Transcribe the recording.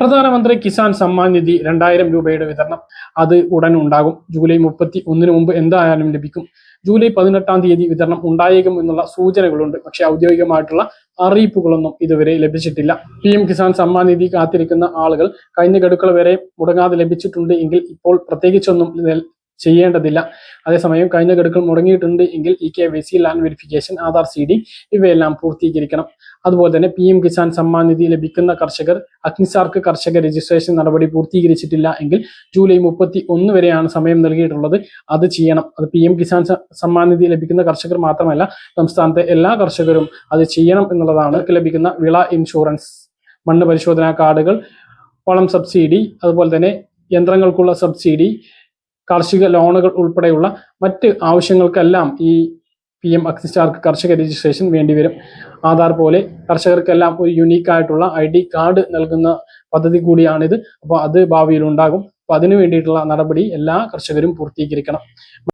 പ്രധാനമന്ത്രി കിസാൻ സമ്മാൻ നിധി രണ്ടായിരം രൂപയുടെ വിതരണം. അത് ഉടൻ ഉണ്ടാകും. ജൂലൈ മുപ്പത്തി ഒന്നിന് മുമ്പ് എന്തായാലും ലഭിക്കും. ജൂലൈ പതിനെട്ടാം തീയതി വിതരണം ഉണ്ടായേക്കും എന്നുള്ള സൂചനകളുണ്ട്. പക്ഷേ ഔദ്യോഗികമായിട്ടുള്ള അറിയിപ്പുകളൊന്നും ഇതുവരെ ലഭിച്ചിട്ടില്ല. പി എം കിസാൻ സമ്മാൻ നിധി കാത്തിരിക്കുന്ന ആളുകൾ കഴിഞ്ഞ ഗഡുക്കൾ വരെ മുടങ്ങാതെ ലഭിച്ചിട്ടുണ്ട് എങ്കിൽ ഇപ്പോൾ പ്രത്യേകിച്ചൊന്നും ചെയ്യേണ്ടതില്ല. അതേസമയം കഴിഞ്ഞ ഗഡുക്കൾ മുടങ്ങിയിട്ടുണ്ട് എങ്കിൽ E K Y C land verification Aadhaar C D ഇവയെല്ലാം പൂർത്തീകരിക്കണം. അതുപോലെ തന്നെ പി എം കിസാൻ സമ്മാൻ നിധി ലഭിക്കുന്ന കർഷകർ അഗ്നിസാർക്ക് കർഷക രജിസ്ട്രേഷൻ നടപടി പൂർത്തീകരിച്ചിട്ടില്ല എങ്കിൽ ജൂലൈ മുപ്പത്തി ഒന്ന് വരെയാണ് സമയം നൽകിയിട്ടുള്ളത്. അത് ചെയ്യണം. അത് പി എം കിസാൻ സമ്മാൻ നിധി ലഭിക്കുന്ന കർഷകർ മാത്രമല്ല സംസ്ഥാനത്തെ എല്ലാ കർഷകരും അത് ചെയ്യണം എന്നുള്ളതാണ് ലഭിക്കുന്ന വിള ഇൻഷുറൻസ്. മണ്ണ് പരിശോധനാ കാർഡുകൾ വളം സബ്സിഡി അതുപോലെ തന്നെ യന്ത്രങ്ങൾക്കുള്ള സബ്സിഡി കാർഷിക ലോണുകൾ ഉൾപ്പെടെയുള്ള മറ്റ് ആവശ്യങ്ങൾക്കെല്ലാം ഈ പി എം അക്സിസ്റ്റാർക്ക് കർഷക രജിസ്ട്രേഷൻ വേണ്ടിവരും. ആധാർ പോലെ കർഷകർക്കെല്ലാം ഒരു യുണീക്ക് ആയിട്ടുള്ള ഐ ഡി കാർഡ് നൽകുന്ന പദ്ധതി കൂടിയാണിത്. അപ്പോൾ അത് ഭാവിയിൽ ഉണ്ടാകും അപ്പോൾ അതിനു വേണ്ടിയിട്ടുള്ള നടപടി എല്ലാ കർഷകരും പൂർത്തീകരിക്കണം.